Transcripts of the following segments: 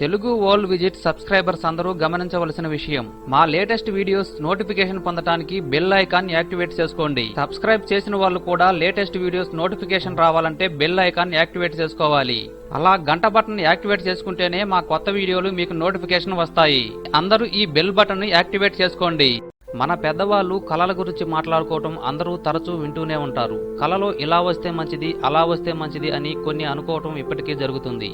Telugu world visit subscribers అందరూ గమనించవలసిన విషయం. మా లేటెస్ట్ వీడియోస్ నోటిఫికేషన్ పొందడానికి బెల్ ఐకాన్ యాక్టివేట్ చేసుకోండి. సబ్స్క్రైబ్ చేసిన వాళ్ళు కూడా లేటెస్ట్ వీడియోస్ నోటిఫికేషన్ రావాలంటే బెల్ ఐకాన్ యాక్టివేట్ చేసుకోవాలి. అలా గంట బటన్ యాక్టివేట్ చేసుకుంటేనే మా కొత్త వీడియోలు మీకు నోటిఫికేషన్ వస్తాయి. అందరూ ఈ బెల్ బటన్ యాక్టివేట్ చేసుకోండి. మన పెద్దవాళ్ళు కళల గురించి మాట్లాడుకోవటం అందరూ తరచూ వింటూనే ఉంటారు. కళలో ఇలా వస్తే మంచిది అలా వస్తే మంచిది అని కొన్ని అనుకోవటం ఇప్పటికీ జరుగుతుంది.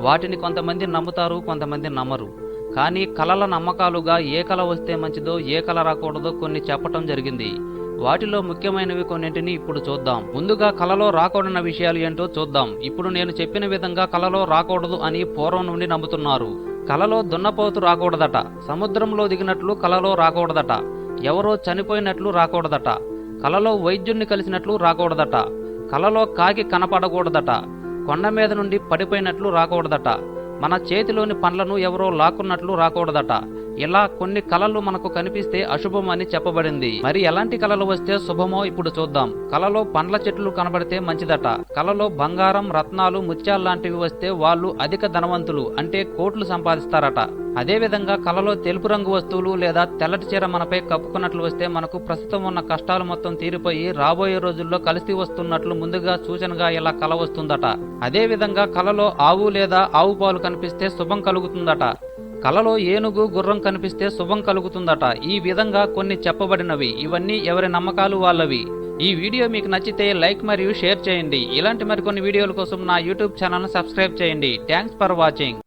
వాటిని కొంతమంది నమ్ముతారు కొంతమంది నమ్మరు. కానీ కళల నమ్మకాలుగా ఏ కళ వస్తే మంచిదో ఏ కళ రాకూడదో కొన్ని చెప్పటం జరిగింది. వాటిలో ముఖ్యమైనవి కొన్నింటిని ఇప్పుడు చూద్దాం. ముందుగా కళలో రాకూడన విషయాలు ఏంటో చూద్దాం. ఇప్పుడు నేను చెప్పిన విధంగా కళలో రాకూడదు అని పూర్వం నుండి నమ్ముతున్నారు. కలలో దున్నపోతు రాకూడదట. సముద్రంలో దిగినట్లు కలలో రాకూడదట. ఎవరో చనిపోయినట్లు రాకూడదట. కలలో వైద్యుణ్ణి కలిసినట్లు రాకూడదట. కలలో కాకి కనపడకూడదట. కొండ మీద నుండి పడిపోయినట్లు రాకూడదట. మన చేతిలోని పండ్లను ఎవరో లాక్కున్నట్లు రాకూడదట. ఇలా కొన్ని కళలు మనకు కనిపిస్తే అశుభం అని చెప్పబడింది. మరి ఎలాంటి కళలు వస్తే శుభమో ఇప్పుడు చూద్దాం. కళలో పండ్ల చెట్లు కనబడితే మంచిదట. కళలో బంగారం రత్నాలు ముత్యాలు లాంటివి వస్తే వాళ్ళు అధిక ధనవంతులు అంటే కోట్లు సంపాదిస్తారట. అదేవిధంగా కళలో తెలుపు రంగు వస్తువులు లేదా తెల్లటి చీర మనపై కప్పుకున్నట్లు వస్తే మనకు ప్రస్తుతం ఉన్న కష్టాలు మొత్తం తీరిపోయి రాబోయే రోజుల్లో కలిసి వస్తున్నట్లు ముందుగా సూచనగా ఇలా కల వస్తుందట. అదేవిధంగా కళలో ఆవు లేదా ఆవు పాలు కనిపిస్తే శుభం కలుగుతుందట. కలలో ఏనుగు గుర్రం కనిపిస్తే శుభం కలుగుతుందట. ఈ విధంగా కొన్ని చెప్పబడినవి. ఇవన్నీ ఎవరి నమ్మకాలు వాళ్ళవి. ఈ వీడియో మీకు నచ్చితే లైక్ మరియు షేర్ చేయండి. ఇలాంటి మరికొన్ని వీడియోల కోసం నా యూట్యూబ్ ఛానల్ను సబ్స్క్రైబ్ చేయండి. Thanks for watching.